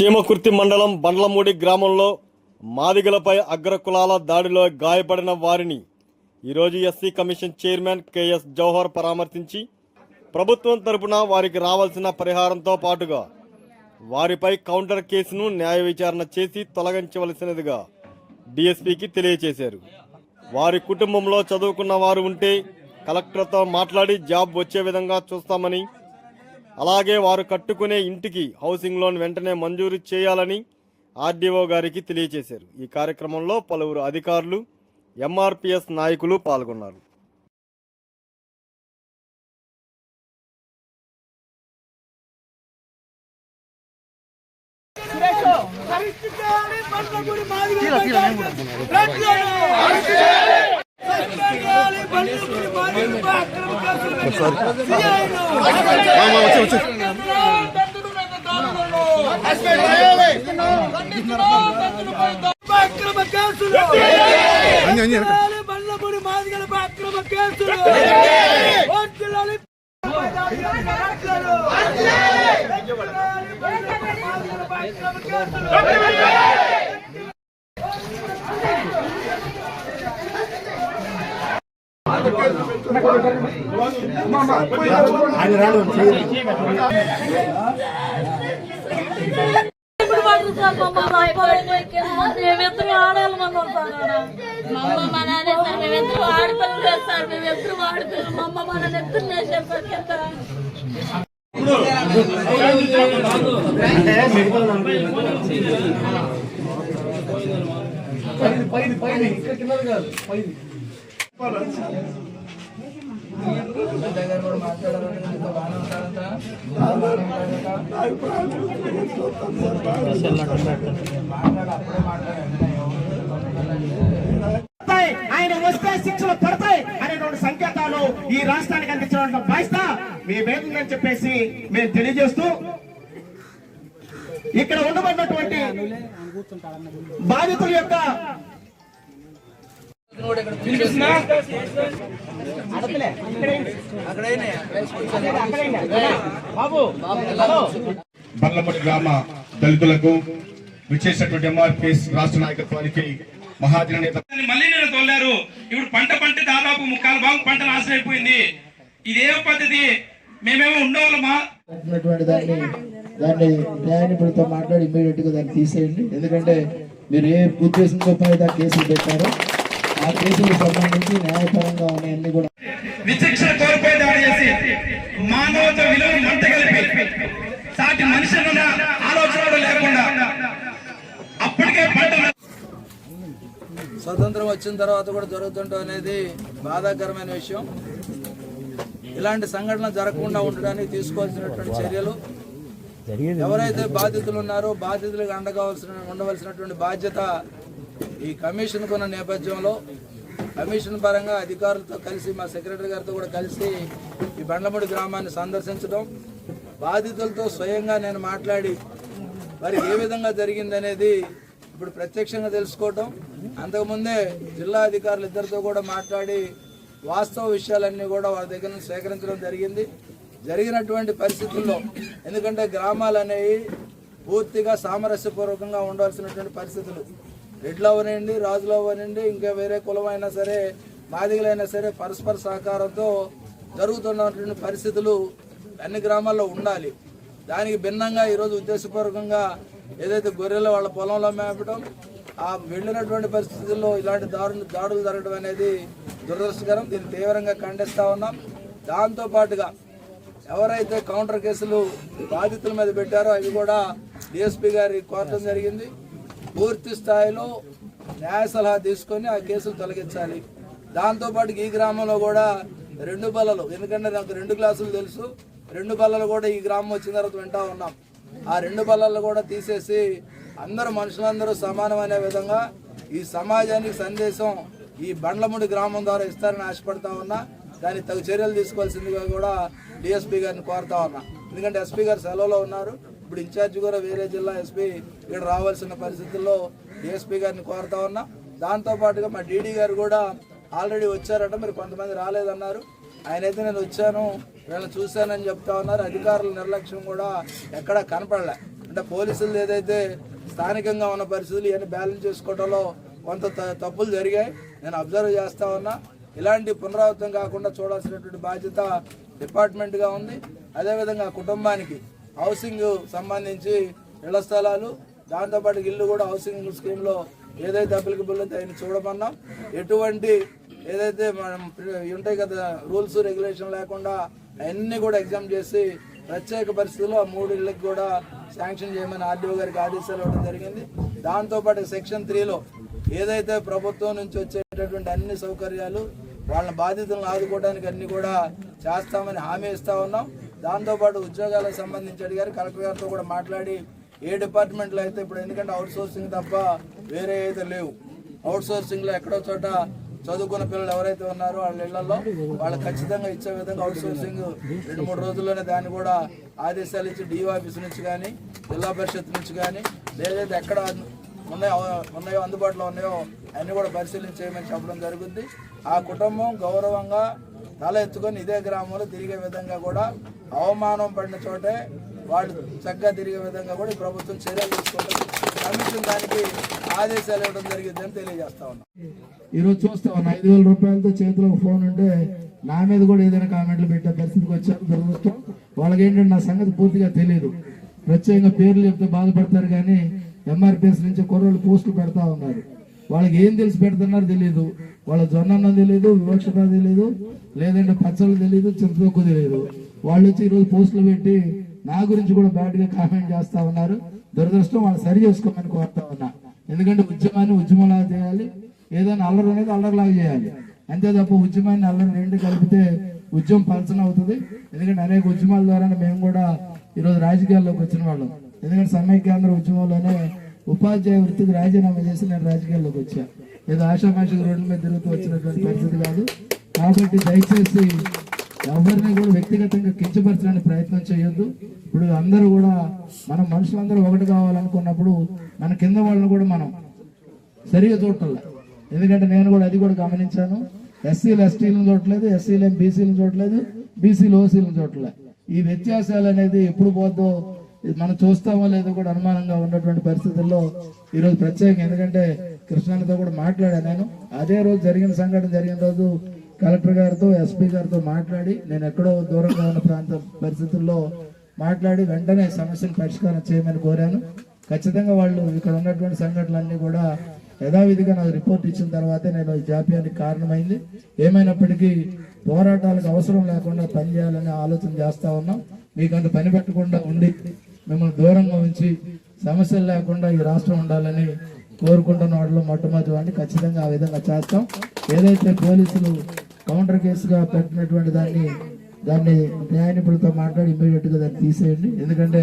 చీమకుర్తి మండలం బండ్లమూడి గ్రామంలో మాదిగలపై అగ్రకులాల దాడిలో గాయపడిన వారిని ఈరోజు SC commission chairman KS Jawahar పరామర్శించి ప్రభుత్వం తరపున వారికి రావాల్సిన పరిహారంతో పాటుగా వారిపై కౌంటర్ కేసును న్యాయ విచారణ చేసి తొలగించవలసినదిగా డీఎస్పీకి తెలియజేశారు. వారి కుటుంబంలో చదువుకున్న వారు ఉంటే కలెక్టర్తో మాట్లాడి జాబ్ వచ్చే విధంగా చూస్తామని అలాగే వారు కట్టుకునే ఇంటికి హౌసింగ్ లోన్ వెంటనే మంజూరు చేయాలని ఆర్డీఓ గారికి తెలియజేశారు. ఈ కార్యక్రమంలో పలువురు అధికారులు ఎంఆర్పిఎస్ నాయకులు పాల్గొన్నారు. అరిష్టించాలి బండ్లమూడి మాదిగలపై రాజ్యాలు! మాదిగలపై అక్రమ కేసులు! అక్రమ కేసులు! ఆయన బండ్లమూడి మాదిగలపై అక్రమ కేసులు! వడ్డిల్లాలి రాజ్యాలు! అరిష్టించాలి బండ్లమూడి మాదిగలపై అక్రమ కేసులు! ఇప్పుడు పట్టుకురా మేమిద్దరు ఆడాలి మన మమ్మ మా నాన్న సార్ మేమిద్దరు సార్ మేమిద్దరు ఆడపిల్లలు మమ్మ మన నెత్తులు వేసారు సార్ ఆయన వస్తే శిక్షలు పడతాయి అనేటువంటి సంకేతాలు ఈ రాష్ట్రానికి అందించిన బాధ్యత మీ వేదికని చెప్పేసి మేము తెలియజేస్తూ ఇక్కడ ఉండబడినటువంటి బాధితుల యొక్క బాబు బండ్లపూడి గ్రామ దళితులకు విచ్చేసినటువంటి ఎంఆర్పిఎస్ రాష్ట్ర నాయకత్వానికి మహాజన నేత మళ్ళీ నేను తోలారు. ఇప్పుడు పంట పంట దాదాపు ముక్కాలు భాగం పంట నాశనం అయిపోయింది. ఇదే పద్ధతి మేమేమో ఉన్నటువంటి దాన్ని దాన్ని న్యాయనిపుడితో మాట్లాడి ఇమీడియట్గా దాన్ని తీసేయండి. ఎందుకంటే మీరు ఏ ఉద్దేశంతో పైన కేసులు పెట్టారో ఆ కేసులకు సంబంధించి న్యాయపరంగా ఉన్నాయన్నీ కూడా విచక్షణ కోల్పోయి దాడి చేసి మానవత విలువ మంట కలిపి సాటి మనుషుల ఆలోచన కూడా లేకుండా అప్పటికే పంట స్వతంత్రం వచ్చిన తర్వాత కూడా జరుగుతుంటాం అనేది బాధాకరమైన విషయం. ఇలాంటి సంఘటనలు జరగకుండా ఉండడానికి తీసుకోవాల్సినటువంటి చర్యలు. ఎవరైతే బాధితులు ఉన్నారో బాధితులకు అండగావలసిన ఉండవలసినటువంటి బాధ్యత ఈ కమిషన్ కొన్న నేపథ్యంలో కమిషన్ పరంగా అధికారులతో కలిసి మా సెక్రటరీ గారితో కూడా కలిసి ఈ బండ్లమూడి గ్రామాన్ని సందర్శించడం బాధితులతో స్వయంగా నేను మాట్లాడి వారికి ఏ విధంగా జరిగిందనేది ఇప్పుడు ప్రత్యక్షంగా తెలుసుకోవటం అంతకుముందే జిల్లా అధికారులు ఇద్దరితో కూడా మాట్లాడి వాస్తవ విషయాలన్నీ కూడా వారి దగ్గర నుంచి సేకరించడం జరిగింది. జరిగినటువంటి పరిస్థితుల్లో ఎందుకంటే గ్రామాలు అనేవి పూర్తిగా సామరస్యపూర్వకంగా ఉండవలసినటువంటి పరిస్థితులు. రెడ్లు అవనండి రాజులు అవనండి ఇంకా వేరే కులం అయినా సరే మాదిగలైనా సరే పరస్పర సహకారంతో జరుగుతున్నటువంటి పరిస్థితులు అన్ని గ్రామాల్లో ఉండాలి. దానికి భిన్నంగా ఈరోజు ఉద్దేశపూర్వకంగా ఏదైతే గొర్రెలు వాళ్ళ పొలంలో మేపడం ఆ వెళ్ళినటువంటి పరిస్థితుల్లో ఇలాంటి దారులు దాడులు జరగడం అనేది దురదృష్టకరం. దీన్ని తీవ్రంగా ఖండిస్తూ ఉన్నాం. దాంతో పాటుగా ఎవరైతే కౌంటర్ కేసులు బాధితుల మీద పెట్టారో అవి కూడా డిఎస్పీ గారి కోరటం జరిగింది. పూర్తి స్థాయిలో న్యాయ సలహా తీసుకొని ఆ కేసులు తొలగించాలి. దాంతోపాటు ఈ గ్రామంలో కూడా రెండు బల్లలు ఎందుకంటే నాకు రెండు క్లాసులు తెలుసు రెండు బల్లలు కూడా ఈ గ్రామం వచ్చిన తర్వాత వింటా ఉన్నాం. ఆ రెండు బల్లలు కూడా తీసేసి అందరూ మనుషులందరూ సమానమనే విధంగా ఈ సమాజానికి సందేశం ఈ బండ్లముడి గ్రామం ద్వారా ఇస్తారని ఆశపడతా ఉన్నా. దానికి తగు చర్యలు తీసుకోవాల్సిందిగా కూడా డిఎస్పీ గారిని కోరుతా ఉన్నా. ఎందుకంటే ఎస్పీ గారు సెలవులో ఉన్నారు. ఇప్పుడు ఇన్ఛార్జ్ కూడా వేరే జిల్లా ఎస్పీ ఇక్కడ రావాల్సిన పరిస్థితుల్లో ఏఎస్పీ గారిని కోరుతా ఉన్నా. దాంతో పాటుగా మా డీడీ గారు కూడా ఆల్రెడీ వచ్చారట మీరు కొంతమంది రాలేదన్నారు. ఆయన అయితే నేను వచ్చాను వీళ్ళని చూశానని చెప్తా ఉన్నారు. అధికారుల నిర్లక్ష్యం కూడా ఎక్కడా కనపడలే. అంటే పోలీసులు ఏదైతే స్థానికంగా ఉన్న పరిస్థితులు ఇవన్నీ బ్యాలెన్స్ చేసుకోవడంలో కొంత తప్పులు జరిగాయి. నేను అబ్జర్వ్ చేస్తా ఉన్నా. ఇలాంటి పునరావృతం కాకుండా చూడాల్సినటువంటి బాధ్యత డిపార్ట్మెంట్గా ఉంది. అదేవిధంగా కుటుంబానికి హౌసింగ్ సంబంధించి ఇళ్ళ స్థలాలు దాంతోపాటు ఇల్లు కూడా హౌసింగ్ స్కీమ్లో ఏదైతే అప్లికబుల్ ఉందో ఆయన చూడమన్నాం. ఎటువంటి ఏదైతే మనం ఉంటాయి కదా రూల్స్ రెగ్యులేషన్ లేకుండా అవన్నీ కూడా ఎగ్జామ్ చేసి ప్రత్యేక పరిస్థితుల్లో ఆ మూడు ఇళ్ళకి కూడా శాంక్షన్ చేయమని ఆర్డీఓ గారికి ఆదేశాలు ఇవ్వడం జరిగింది. దాంతోపాటు సెక్షన్ త్రీలో ఏదైతే ప్రభుత్వం నుంచి వచ్చేటటువంటి అన్ని సౌకర్యాలు వాళ్ళ బాధితులను ఆదుకోవడానికి అన్ని కూడా చేస్తామని హామీ ఇస్తా ఉన్నాం. దాంతోపాటు ఉద్యోగాలకు సంబంధించి అడిగారు. కలెక్టర్ గారితో కూడా మాట్లాడి ఏ డిపార్ట్మెంట్లో అయితే ఇప్పుడు ఎందుకంటే అవుట్ సోర్సింగ్ తప్ప వేరే అయితే లేవు. అవుట్ సోర్సింగ్లో ఎక్కడో చోట చదువుకున్న పిల్లలు ఎవరైతే ఉన్నారో వాళ్ళ ఇళ్ళలో వాళ్ళకి ఖచ్చితంగా ఇచ్చే విధంగా అవుట్ సోర్సింగ్ రెండు మూడు రోజుల్లోనే దాన్ని కూడా ఆదేశాలు ఇచ్చి డిఓ ఆఫీస్ నుంచి కానీ జిల్లా పరిషత్ నుంచి కానీ లేదైతే ఎక్కడ ఉన్నాయో ఉన్నాయో అందుబాటులో ఉన్నాయో అన్నీ కూడా పరిశీలన చేయమని చెప్పడం జరుగుద్ది. ఆ కుటుంబం గౌరవంగా తల ఎత్తుకొని ఇదే గ్రామంలో తిరిగే విధంగా కూడా అవమానం పడిన చోటే వాళ్ళు చక్కగా తిరిగే విధంగా కూడా ఈ ప్రభుత్వం చర్యలు తీసుకుంటుంది. కమిషన్ దానికి ఆదేశాలు ఇవ్వడం జరిగిందని తెలియజేస్తా ఉన్నాం. ఈరోజు చూస్తా ఉన్నా ఐదు వేల రూపాయలతో చేతిలో ఫోన్ ఉంటే నా మీద కూడా ఏదైనా కామెంట్లు పెట్టే పరిస్థితికి వచ్చారు దురదృష్టం. వాళ్ళకి ఏంటంటే నా సంగతి పూర్తిగా తెలియదు ప్రత్యేకంగా పేర్లు చెప్తే బాధపడతారు కానీ ఎంఆర్పిఎస్ నుంచి కుర్రోళ్ళు పోస్టులు పెడతా ఉన్నారు. వాళ్ళకి ఏం తెలిసి పెడుతున్నారో తెలియదు వాళ్ళ జొన్న అన్నం తెలియదు వివక్షత తెలియదు లేదంటే పచ్చళ్ళు తెలియదు చింతతొక్కు తెలియదు వాళ్ళు వచ్చి ఈరోజు పోస్టులు పెట్టి నా గురించి కూడా బ్యాడ్గా కామెంట్ చేస్తా ఉన్నారు. దురదృష్టం వాళ్ళు సరి చేసుకోమని కోరుతా ఉన్నా. ఎందుకంటే ఉద్యమాన్ని ఉద్యమంలాగా చేయాలి. ఏదైనా అల్లరి అనేది అల్లరిలాగా చేయాలి. అంతే తప్ప ఉద్యమాన్ని అల్లరి రెండు కలిపితే ఉద్యమం పలచన అవుతుంది. ఎందుకంటే అనేక ఉద్యమాల ద్వారా మేము కూడా ఈరోజు రాజకీయాల్లోకి వచ్చిన వాళ్ళం. ఎందుకంటే సమైక్యాంధ్ర ఉద్యమంలోనే ఉపాధ్యాయ వృత్తికి రాజీనామా చేసి నేను రాజకీయాల్లోకి వచ్చా. ఏదో ఆషామాషిక రోడ్ల మీద తిరుగుతూ వచ్చినటువంటి పరిస్థితి కాదు. కాబట్టి దయచేసి ఎవరిని కూడా వ్యక్తిగతంగా కించపరచడానికి ప్రయత్నం చేయొద్దు. ఇప్పుడు అందరూ కూడా మనం మనుషులందరూ ఒకటి కావాలనుకున్నప్పుడు మన కింద వాళ్ళని కూడా మనం సరిగా చూడటంలే ఎందుకంటే నేను కూడా అది కూడా గమనించాను. ఎస్సీలు ఎస్టీలను చూడట్లేదు. ఎస్సీలు బీసీలను చూడట్లేదు. బీసీలు ఓసీలను చూడట్లేదు. ఈ వ్యత్యాసాలు అనేది ఎప్పుడు పోద్దో మనం చూస్తామో లేదో కూడా అనుమానంగా ఉన్నటువంటి పరిస్థితుల్లో ఈరోజు ప్రత్యేకంగా ఎందుకంటే కృష్ణానితో కూడా మాట్లాడాను నేను. అదే రోజు జరిగిన సంఘటన జరిగిన రోజు కలెక్టర్ గారితో ఎస్పీ గారితో మాట్లాడి నేను ఎక్కడో దూరంగా ఉన్న ప్రాంత పరిస్థితుల్లో మాట్లాడి వెంటనే సమస్యను పరిష్కారం చేయమని కోరాను. ఖచ్చితంగా వాళ్ళు ఇక్కడ ఉన్నటువంటి సంఘటనలన్నీ కూడా యథావిధిగా నాకు రిపోర్ట్ ఇచ్చిన తర్వాతే నేను ఈ జాప్యానికి కారణమైంది. ఏమైనప్పటికీ పోరాటాలకు అవసరం లేకుండా పనిచేయాలనే ఆలోచన చేస్తా ఉన్నాం. అంత పని పెట్టకుండా ఉండి మిమ్మల్ని దూరంగా ఉంచి సమస్యలు లేకుండా ఈ రాష్ట్రం ఉండాలని కోరుకుంటున్న వాళ్ళు మొట్టమొదటి వాడిని ఖచ్చితంగా ఆ విధంగా చేస్తాం. ఏదైతే పోలీసులు కౌంటర్ కేసుగా పెట్టినటువంటి దాన్ని దాన్ని న్యాయ నిపుణులతో మాట్లాడి ఇమీడియట్గా దాన్ని తీసేయండి. ఎందుకంటే